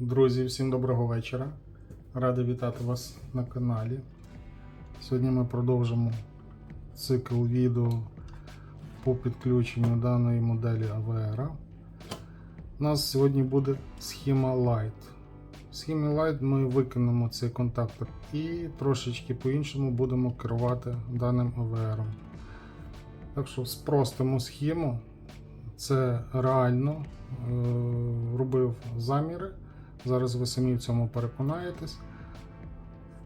Друзі, всім доброго вечора. Радий вітати вас на каналі. Сьогодні ми продовжимо цикл відео по підключенню даної моделі AVR. У нас сьогодні буде схема Light. В схемі Light ми викинемо цей контактор і трошечки по-іншому будемо керувати даним AVR. Так що спростимо схему. Це реально е, робив заміри. Зараз ви самі в цьому переконаєтесь.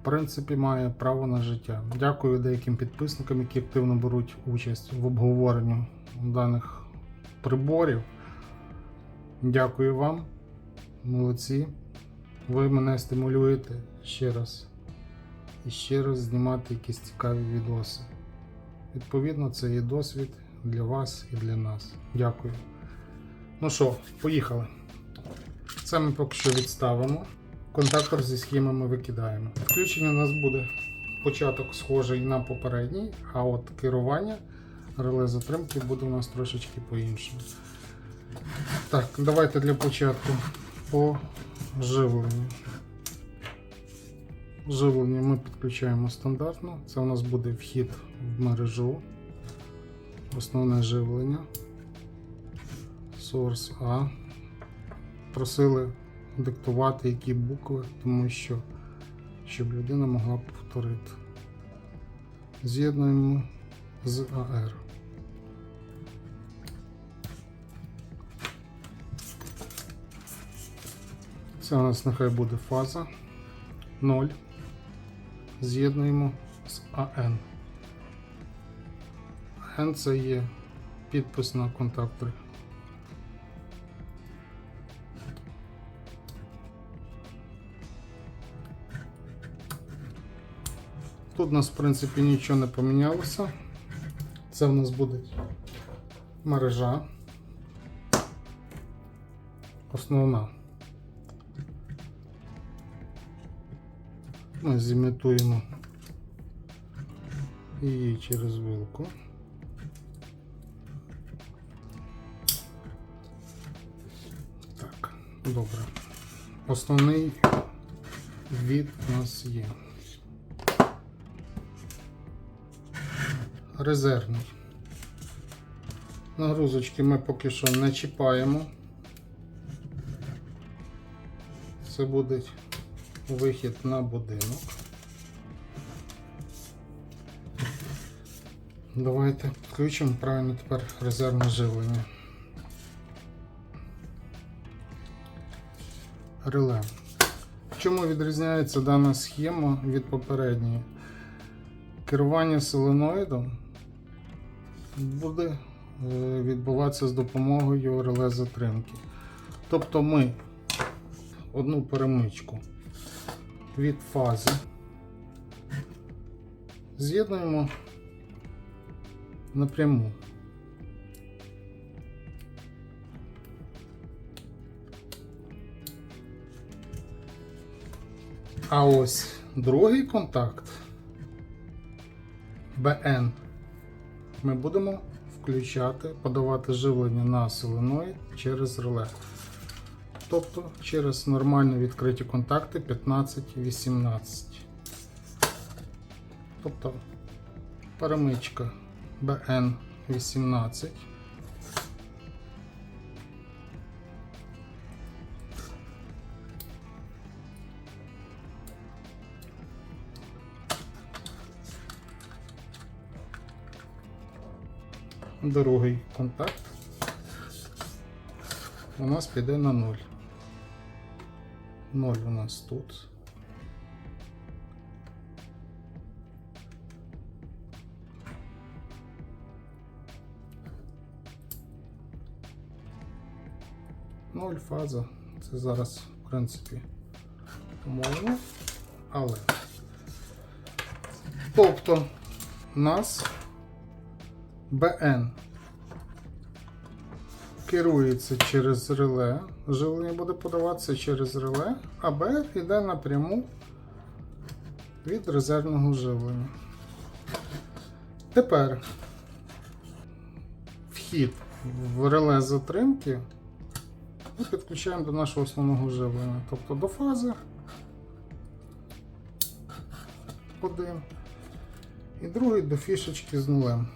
В принципі, має право на життя. Дякую деяким підписникам, які активно беруть участь в обговоренні даних приборів. Дякую вам, молодці. Ви мене стимулюєте ще раз і ще раз знімати якісь цікаві відоси. Відповідно, це є досвід для вас і для нас. Дякую. Ну що, поїхали. Це ми поки що відставимо. Контактор зі схемами викидаємо. Включення у нас буде початок схожий на попередній, а от керування реле затримки буде у нас трошечки по-іншому. Так, давайте для початку по живленню. Живлення ми підключаємо стандартно. Це у нас буде вхід в мережу. Основне живлення. Source A. Просили диктувати які букви, тому що щоб людина могла повторити. З'єднуємо з AR. Це у нас нехай буде фаза 0. З'єднуємо з AN. AN це є підпис на контакторі. Тут у нас, в принципі, нічого не помінялося. Це в нас буде мережа. Основна. Ми зімітуємо її через вилку. Так, добре. Основний від у нас є. Резервний. Нагрузочки ми поки що не чіпаємо. Це буде вихід на будинок. Давайте включимо правильно тепер резервне живлення. Реле. Чому відрізняється дана схема від попередньої? Керування соленоїдом буде е, відбуватися з допомогою реле затримки. Тобто ми одну перемичку від фази з'єднуємо напряму. А ось другий контакт BN ми будемо включати, подавати живлення на соленоїд через реле. Тобто через нормально відкриті контакти 15-18. Тобто перемичка BN18. Другий контакт у нас піде на 0. 0 у нас тут. Ноль фаза. Це зараз, в принципі, умовно, але. Тобто нас БН керується через реле. Живлення буде подаватися через реле, а БР йде напряму від резервного живлення. Тепер вхід в реле затримки і підключаємо до нашого основного живлення, тобто до фази. Один. І другий до фішечки з нулем.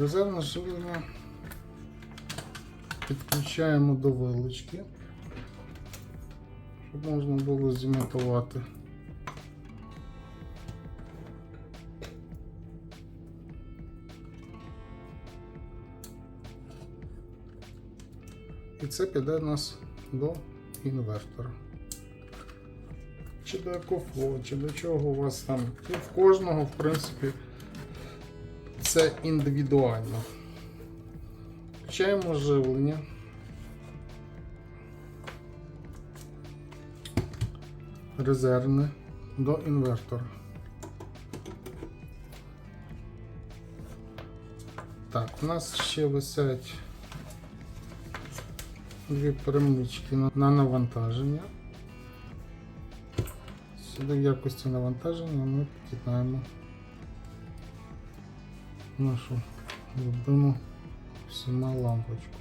Резервне живлення підключаємо до вилочки, щоб можна було зімітувати. І це піде нас до інвертора. Чи до екофло, чи до чого у вас там. І в кожного, в принципі, це індивідуально. Включаємо живлення. Резервне до інвертора. Так, у нас ще висять дві перемички на, на навантаження. Сюди в якості навантаження ми під'єднаємо нашу любиму всіма лампочку.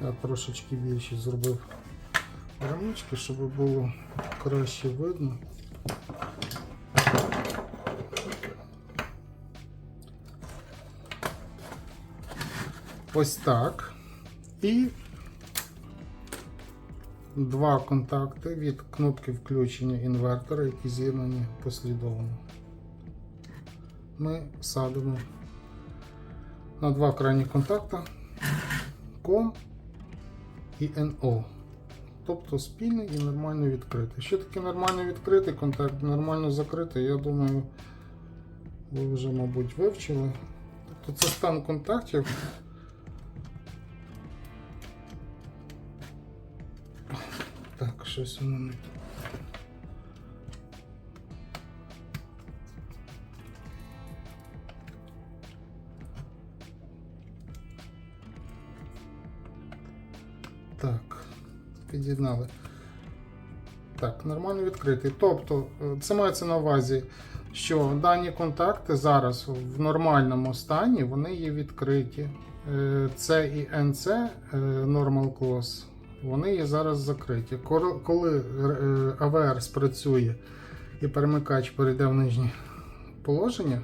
Я трошечки більше зробив рамочки, щоб було краще видно. Ось так. І два контакти від кнопки включення інвертора, які з'єднані послідовно. Ми садимо на два крайні контакти COM і NO. Тобто спільний і нормально відкритий. Що таке нормально відкритий контакт, нормально закритий, я думаю, ви вже, мабуть, вивчили. Тобто це стан контактів. Щось воно не. Так, під'єднали. Так, нормально відкритий. Тобто, е, це мається на увазі, що дані контакти зараз в нормальному стані вони є відкриті. Е, C і NC е, Normal Close, вони є зараз закриті. Коли е, AVR спрацює і перемикач перейде в нижнє положення,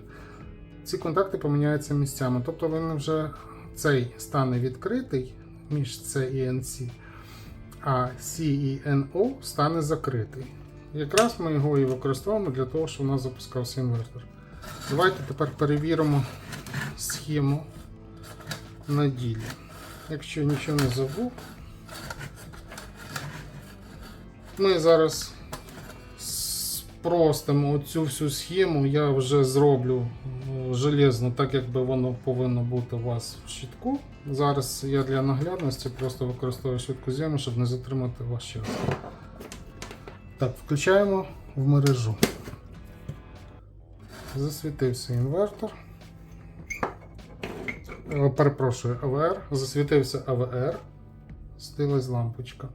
ці контакти поміняються місцями. Тобто він вже цей стане відкритий між C і NC, а C і NO стане закритий. Якраз ми його і використовуємо для того, щоб у нас запускався інвертор. Давайте тепер перевіримо схему на ділі. Якщо нічого не забув, ми зараз спростимо цю всю схему, я вже зроблю е, железно, так як би воно повинно бути у вас в щитку. Зараз я для наглядності просто використовую швидку зйому, щоб не затримати ваш час. Так, включаємо в мережу. Засвітився інвертор. Е, Перепрошую, АВР. Засвітився АВР. Стилась лампочка.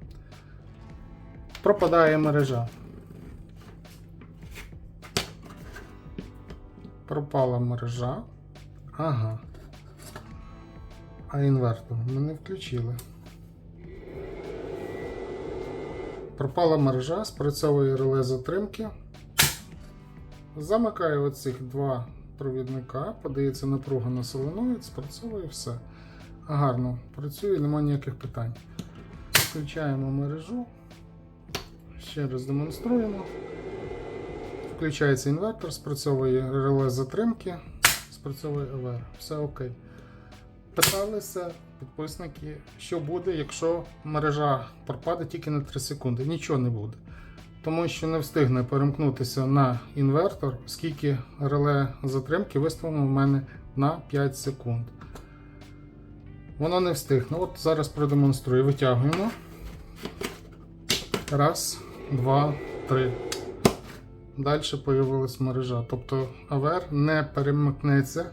Пропадає мережа. Пропала мережа. Ага. А інвертор ми не включили. Пропала мережа, спрацьовує реле затримки. Замикаю оцих два провідника, подається напруга на соленоїд, спрацьовує все. Гарно працює, немає ніяких питань. Включаємо мережу. Ще раз демонструємо. Включається інвертор, спрацьовує реле затримки, спрацьовує ОВР. Все окей. Питалися підписники, що буде, якщо мережа пропаде тільки на 3 секунди. Нічого не буде. Тому що не встигне перемкнутися на інвертор, оскільки реле затримки виставлено в мене на 5 секунд. Воно не встигне. От зараз продемонструю. Витягуємо. Раз, два, три. Далі появилась мережа. Тобто АВР не перемикнеться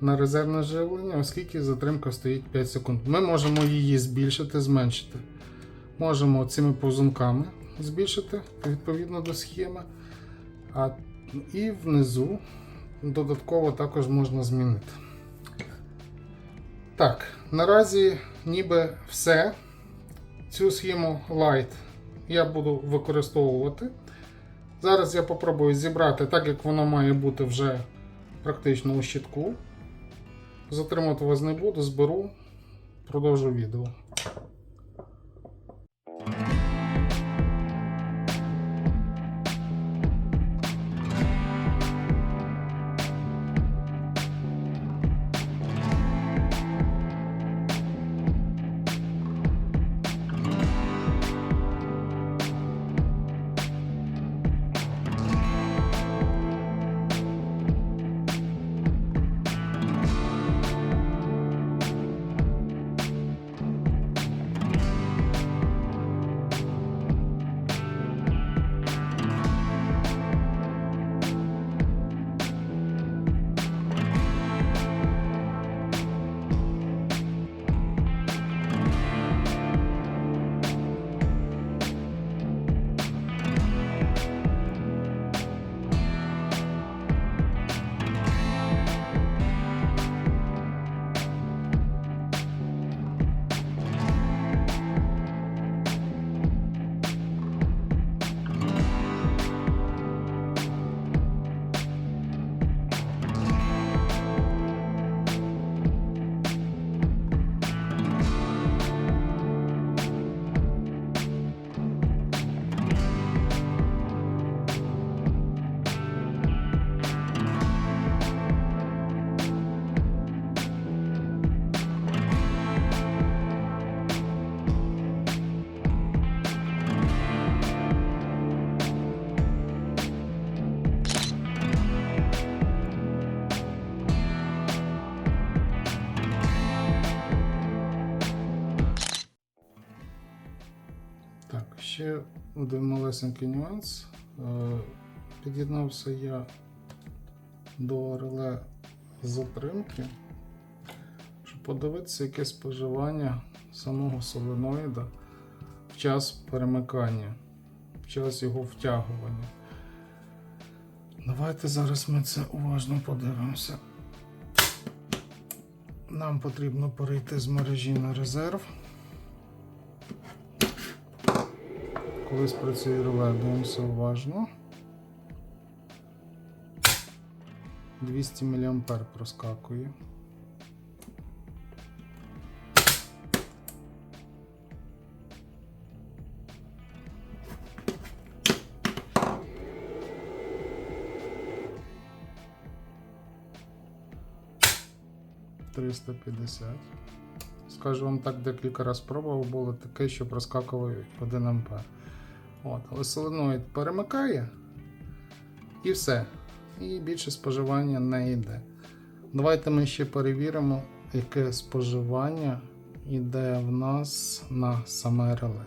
на резервне живлення, оскільки затримка стоїть 5 секунд. Ми можемо її збільшити, зменшити. можемо цими повзунками збільшити відповідно до схеми. А, і внизу додатково також можна змінити. Так, наразі ніби все. Цю схему Light я буду використовувати. Зараз я попробую зібрати так, як воно має бути вже практично у щитку. Затримати вас не буду, зберу, продовжу відео. Ще один малесенький нюанс. Е, Під'єднався я до реле затримки, щоб подивитися, яке споживання самого соленоїда в час перемикання, в час його втягування. Давайте зараз ми це уважно подивимося. Нам потрібно перейти з мережі на резерв. Коли спрацює реле, дивимося уважно. 200 мА проскакує. Триста п'ятдесят. Скажу вам так, декілька разів пробував, було таке, що проскакував 1 ампер. От, але соленоїд перемикає і все. І більше споживання не йде. Давайте ми ще перевіримо, яке споживання йде в нас на саме реле.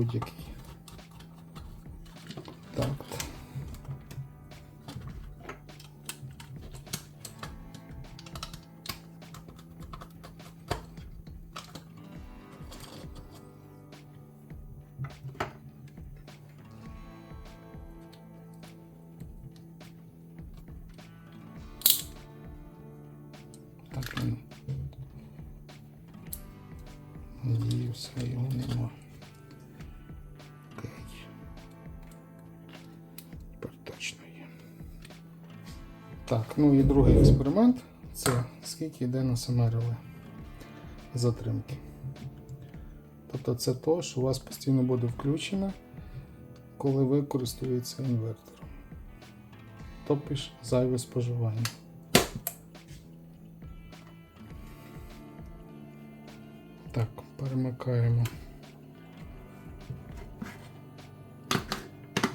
Будь-який. Так. Так, ну і другий експеримент це скільки йде на саме затримки. Тобто це то, що у вас постійно буде включено, коли ви користуєтеся інвертором. топиш зайве споживання. Так, перемикаємо.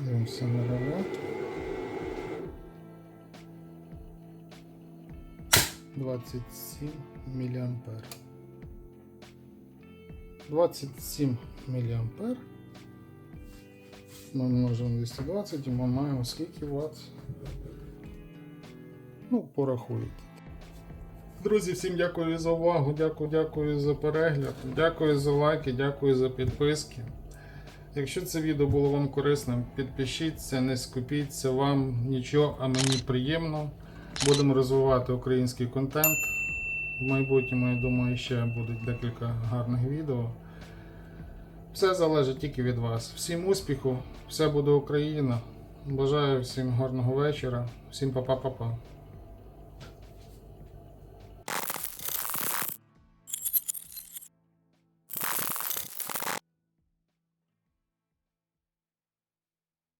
Дивимося на реле. 27 міліампер. 27 міліампер. Ми множимо 220 і ми маємо скільки ватт? Ну, порахуйте. Друзі, всім дякую за увагу, дякую, дякую за перегляд, дякую за лайки, дякую за підписки. Якщо це відео було вам корисним, підпишіться, не скупіться, вам нічого, а мені приємно. Будемо розвивати український контент. В майбутньому, я думаю, ще будуть декілька гарних відео. Все залежить тільки від вас. Всім успіху, все буде Україна. Бажаю всім гарного вечора, всім па-па-па-па.